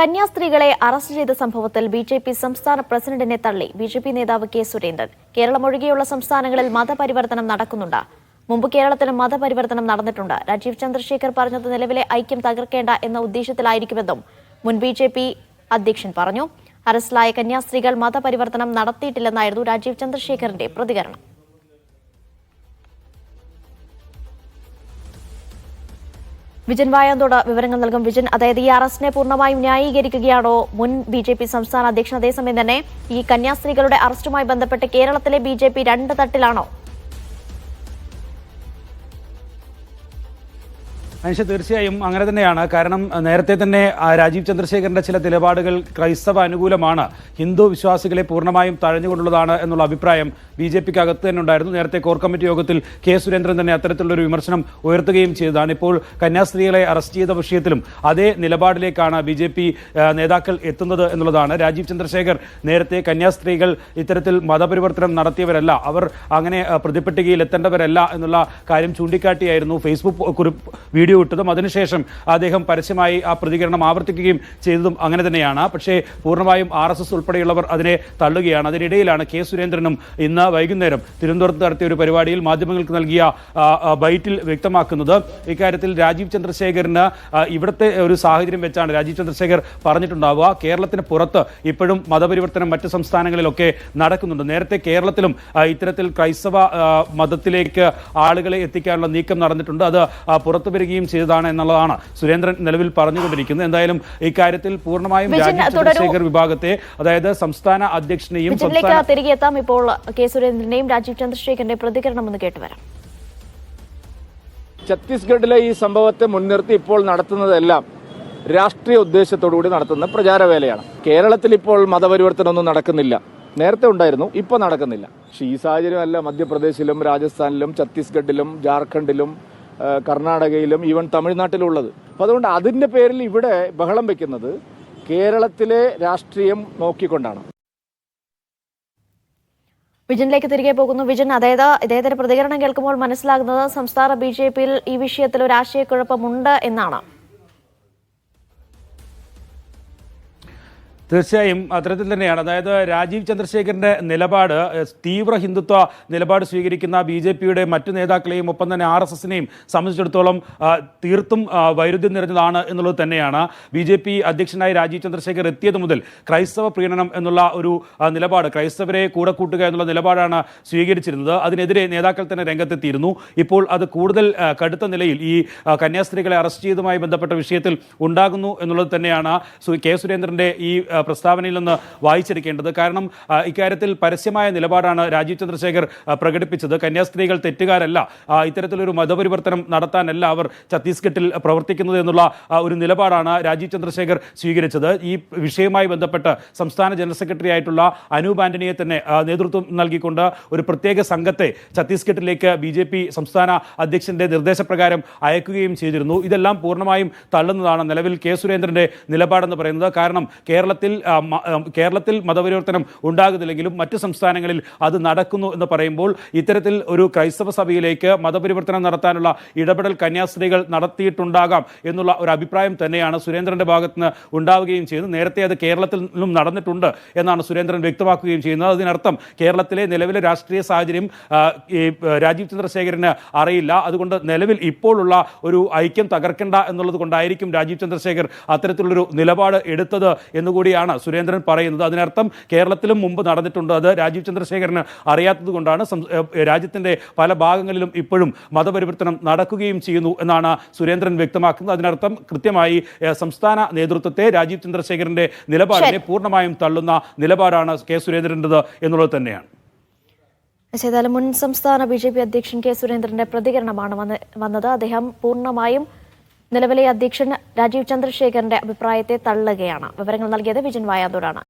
കന്യാസ്ത്രീകളെ arrest ചെയ്ത സംഭവത്തിൽ B J P സംസ്ഥാന പ്രസിഡന്റിനെ തള്ളി. ബി ജെ പി നേതാവ് കെ സുരേന്ദ്രൻ. കേരളം ഒഴികെയുള്ള സംസ്ഥാനങ്ങളിൽ മതപരിവർത്തനം നടക്കുന്നുണ്ട്. മുമ്പ് കേരളത്തിലും മതപരിവർത്തനം നടന്നിട്ടുണ്ട്. രാജീവ് ചന്ദ്രശേഖർ പറഞ്ഞത് നിലവിലെ ഐക്യം തകർക്കേണ്ട എന്ന ഉദ്ദേശത്തിലായിരിക്കുമെന്നും മുൻ ബി ജെ പി അധ്യക്ഷൻ പറഞ്ഞു. അറസ്റ്റിലായ കന്യാസ്ത്രീകൾ മതപരിവർത്തനം നടത്തിയിട്ടില്ലെന്നായിരുന്നു രാജീവ് ചന്ദ്രശേഖറിന്റെ പ്രതികരണം. വിജൻ വായാന്തോട് വിവരങ്ങൾ നൽകും. വിജൻ അതായത് ഈ അറസ്റ്റിനെ പൂർണമായും ന്യായീകരിക്കുകയാണോ മുൻ ബി ജെ പി സംസ്ഥാന അധ്യക്ഷൻ? അതേസമയം തന്നെ ഈ കന്യാസ്ത്രീകളുടെ അറസ്റ്റുമായി ബന്ധപ്പെട്ട് കേരളത്തിലെ ബി ജെ പി രണ്ട് തട്ടിലാണോ മനുഷ്യ തീർച്ചയായും അങ്ങനെ തന്നെയാണ്. കാരണം നേരത്തെ തന്നെ രാജീവ് ചന്ദ്രശേഖരന്റെ ചില നിലപാടുകൾ ക്രൈസ്തവ അനുകൂലമാണ്. ഹിന്ദു വിശ്വാസികളെ പൂർണമായും തഴഞ്ഞുകൊണ്ടുള്ളതാണ് എന്നുള്ള അഭിപ്രായം ബി ജെ പിക്ക് അകത്ത് തന്നെ ഉണ്ടായിരുന്നു. നേരത്തെ കോർ കമ്മിറ്റി യോഗത്തിൽ കെ സുരേന്ദ്രൻ തന്നെ അത്തരത്തിലുള്ള ഒരു വിമർശനം ഉയർത്തുകയും ചെയ്തതാണ്. ഇപ്പോൾ കന്യാസ്ത്രീകളെ അറസ്റ്റ് ചെയ്ത വിഷയത്തിലും അതേ നിലപാടിലേക്കാണ് ബി ജെ പി നേതാക്കൾ എത്തുന്നത് എന്നുള്ളതാണ്. രാജീവ് ചന്ദ്രശേഖർ നേരത്തെ കന്യാസ്ത്രീകൾ ഇത്തരത്തിൽ മതപരിവർത്തനം നടത്തിയവരല്ല. അവർ അങ്ങനെ പ്രതിപ്പെട്ടുകയിൽ എത്തേണ്ടവരല്ല എന്നുള്ള കാര്യം ചൂണ്ടിക്കാട്ടിയായിരുന്നു. ഫേസ്ബുക്ക് കുറിപ്പ് വീഡിയോ ഇട്ടതും അതിനുശേഷം അദ്ദേഹം പരസ്യമായി ആ പ്രതികരണം ആവർത്തിക്കുകയും ചെയ്തതും അങ്ങനെ തന്നെയാണ്. പക്ഷേ പൂർണമായും ആർ എസ് എസ് ഉൾപ്പെടെയുള്ളവർ അതിനെ തള്ളുകയാണ്. അതിനിടയിലാണ് കെ സുരേന്ദ്രനും ഇന്ന് വൈകുന്നേരം തിരുവനന്തപുരത്ത് നടത്തിയ ഒരു പരിപാടിയിൽ മാധ്യമങ്ങൾക്ക് നൽകിയ ബൈറ്റിൽ വ്യക്തമാക്കുന്നത്. ഇക്കാര്യത്തിൽ രാജീവ് ചന്ദ്രശേഖറിന് ആ, ഇവിടുത്തെ ഒരു സാഹചര്യം വെച്ചാണ് രാജീവ് ചന്ദ്രശേഖർ പറഞ്ഞിട്ടുണ്ടാവുക. കേരളത്തിന് പുറത്ത് ഇപ്പോഴും മതപരിവർത്തനം മറ്റ് സംസ്ഥാനങ്ങളിലൊക്കെ നടക്കുന്നുണ്ട്. നേരത്തെ കേരളത്തിലും ഇത്തരത്തിൽ ക്രൈസ്തവ മതത്തിലേക്ക് ആളുകളെ എത്തിക്കാനുള്ള നീക്കം നടന്നിട്ടുണ്ട്. അത് പുറത്തു വരികയും ചെയ്തതാണ് എന്നുള്ളതാണ് സുരേന്ദ്രൻ നിലവിൽ പറഞ്ഞുകൊണ്ടിരിക്കുന്നത്. എന്തായാലും ഇക്കാര്യത്തിൽ പൂർണമായും രാജ്യ രാജീവ് ചന്ദ്രശേഖർ വിഭാഗത്തെ അതായത് സംസ്ഥാന അധ്യക്ഷനെയും തിരികെത്താം സംസ്ഥാന തിരികെ എത്താം ഇപ്പോൾ കെ സുരേന്ദ്രന്റെയും രാജീവ് ചന്ദ്രശേഖരന്റെ പ്രതികരണം ഒന്ന് കേട്ടുവരാം. ഛത്തീസ്ഗഡിലെ ഈ സംഭവത്തെ മുൻനിർത്തി ഇപ്പോൾ നടത്തുന്നതെല്ലാം രാഷ്ട്രീയ ഉദ്ദേശത്തോടുകൂടി നടത്തുന്ന പ്രചാരവേലയാണ്. കേരളത്തിൽ ഇപ്പോൾ മതപരിവർത്തനമൊന്നും നടക്കുന്നില്ല. നേരത്തെ ഉണ്ടായിരുന്നു ഇപ്പോൾ നടക്കുന്നില്ല. പക്ഷേ ഈ സാഹചര്യമല്ല മധ്യപ്രദേശിലും രാജസ്ഥാനിലും ഛത്തീസ്ഗഡിലും ജാർഖണ്ഡിലും കർണാടകയിലും ഈവൻ തമിഴ്നാട്ടിലും ഉള്ളത് അപ്പോൾ അതുകൊണ്ട് അതിന്റെ പേരിൽ ഇവിടെ ബഹളം വെക്കുന്നത് കേരളത്തിലെ രാഷ്ട്രീയം നോക്കിക്കൊണ്ടാണ്. വിജനിലേക്ക് തിരികെ പോകുന്നു. വിജൻ അതായത് ഇദ്ദേഹത്തിന്റെ പ്രതികരണം കേൾക്കുമ്പോൾ മനസ്സിലാകുന്നത് സംസ്ഥാന ബി ജെ പിയിൽ ഈ വിഷയത്തിൽ ഒരു ആശയക്കുഴപ്പമുണ്ട് എന്നാണ്. തീർച്ചയായും അത്തരത്തിൽ തന്നെയാണ്. അതായത് രാജീവ് ചന്ദ്രശേഖരന്റെ നിലപാട് തീവ്ര ഹിന്ദുത്വ നിലപാട് സ്വീകരിക്കുന്ന ബി ജെ പിയുടെ മറ്റു നേതാക്കളെയും ഒപ്പം തന്നെ ആർ എസ് എസിനെയും സംബന്ധിച്ചിടത്തോളം തീർത്തും വൈരുദ്ധ്യം നിറഞ്ഞതാണ് എന്നുള്ളത് തന്നെയാണ്. ബി ജെ പി അധ്യക്ഷനായി രാജീവ് ചന്ദ്രശേഖർ എത്തിയത് മുതൽ ക്രൈസ്തവ പ്രീണനം എന്നുള്ള ഒരു നിലപാട് ക്രൈസ്തവരെ കൂടെ കൂട്ടുക എന്നുള്ള നിലപാടാണ് സ്വീകരിച്ചിരുന്നത്. അതിനെതിരെ നേതാക്കൾ തന്നെ രംഗത്തെത്തിയിരുന്നു. ഇപ്പോൾ അത് കൂടുതൽ കടുത്ത നിലയിൽ ഈ കന്യാസ്ത്രീകളെ അറസ്റ്റ് ചെയ്തതുമായി ബന്ധപ്പെട്ട വിഷയത്തിൽ ഉണ്ടാകുന്നു എന്നുള്ളത് തന്നെയാണ് കെ സുരേന്ദ്രന്റെ ഈ പ്രസ്താവനയിൽ നിന്ന് വായിച്ചിരിക്കേണ്ടത് കാരണം ഇക്കാര്യത്തിൽ പരസ്യമായ നിലപാടാണ് രാജീവ് ചന്ദ്രശേഖർ പ്രകടിപ്പിച്ചത്. കന്യാസ്ത്രീകൾ തെറ്റുകാരല്ല. ഇത്തരത്തിലൊരു മതപരിവർത്തനം നടത്താനല്ല അവർ ഛത്തീസ്ഗഡിൽ പ്രവർത്തിക്കുന്നത് എന്നുള്ള ഒരു നിലപാടാണ് രാജീവ് ചന്ദ്രശേഖർ സ്വീകരിച്ചത്. ഈ വിഷയവുമായി ബന്ധപ്പെട്ട് സംസ്ഥാന ജനറൽ സെക്രട്ടറി ആയിട്ടുള്ള അനൂപ് ആന്റണിയെ തന്നെ നേതൃത്വം നൽകിക്കൊണ്ട് ഒരു പ്രത്യേക സംഘത്തെ ഛത്തീസ്ഗഡിലേക്ക് ബി ജെ പി സംസ്ഥാന അധ്യക്ഷന്റെ നിർദ്ദേശപ്രകാരം അയക്കുകയും ചെയ്തിരുന്നു. ഇതെല്ലാം പൂർണമായും തള്ളുന്നതാണ് നിലവിൽ കെ സുരേന്ദ്രന്റെ നിലപാടെന്ന് പറയുന്നത്. കാരണം കേരളത്തിൽ ആ, കേരളത്തിൽ മതപരിവർത്തനം ഉണ്ടാകുന്നില്ലെങ്കിലും മറ്റ് സംസ്ഥാനങ്ങളിൽ അത് നടക്കുന്നു എന്ന് പറയുമ്പോൾ ഇത്തരത്തിൽ ഒരു ക്രൈസ്തവ സഭയിലേക്ക് മതപരിവർത്തനം നടത്താനുള്ള ഇടപെടൽ കന്യാസ്ത്രീകൾ നടത്തിയിട്ടുണ്ടാകാം എന്നുള്ള ഒരു അഭിപ്രായം തന്നെയാണ് സുരേന്ദ്രന്റെ ഭാഗത്ത് നിന്ന് ഉണ്ടാവുകയും ചെയ്യുന്നത്. നേരത്തെ അത് കേരളത്തിൽ നിന്നും നടന്നിട്ടുണ്ട് എന്നാണ് സുരേന്ദ്രൻ വ്യക്തമാക്കുകയും ചെയ്യുന്നത്. അതിനർത്ഥം കേരളത്തിലെ നിലവിലെ രാഷ്ട്രീയ സാഹചര്യം രാജീവ് ചന്ദ്രശേഖരന് അറിയില്ല. അതുകൊണ്ട് നിലവിൽ ഇപ്പോഴുള്ള ഒരു ഐക്യം തകർക്കേണ്ട എന്നുള്ളത് കൊണ്ടായിരിക്കും രാജീവ് ചന്ദ്രശേഖർ അത്തരത്തിലുള്ളൊരു നിലപാട് എടുത്തത് എന്നുകൂടിയാണ് സുരേന്ദ്രൻ പറയുന്നത് അതിനർത്ഥം കേരളത്തിലും മുമ്പ് നടന്നിട്ടുണ്ട്. അത് രാജീവ് ചന്ദ്രശേഖരന് അറിയാത്തത് കൊണ്ടാണ് രാജ്യത്തിന്റെ രാജ്യത്തിന്റെ പല ഭാഗങ്ങളിലും ഇപ്പോഴും മതപരിവർത്തനം നടക്കുകയും ചെയ്യുന്നു എന്നാണ് സുരേന്ദ്രൻ വ്യക്തമാക്കുന്നത്. അതിനർത്ഥം കൃത്യമായി സംസ്ഥാന നേതൃത്വത്തെ രാജീവ് ചന്ദ്രശേഖരന്റെ നിലപാടിനെ പൂർണമായും തള്ളുന്ന നിലപാടാണ് കെ സുരേന്ദ്രന്റെത് എന്നുള്ളത് തന്നെയാണ്. ഏതായാലും മുൻ സംസ്ഥാന ബി ജെ പി അധ്യക്ഷൻ കെ സുരേന്ദ്രന്റെ പ്രതികരണമാണ് വന്നത്. അദ്ദേഹം പൂർണമായും നിലവിലെ അധ്യക്ഷൻ രാജീവ് ചന്ദ്രശേഖരന്റെ അഭിപ്രായത്തെ തള്ളുകയാണ്. വിവരങ്ങൾ നൽകിയത് വിജൻ വായാന്തൂരാണ്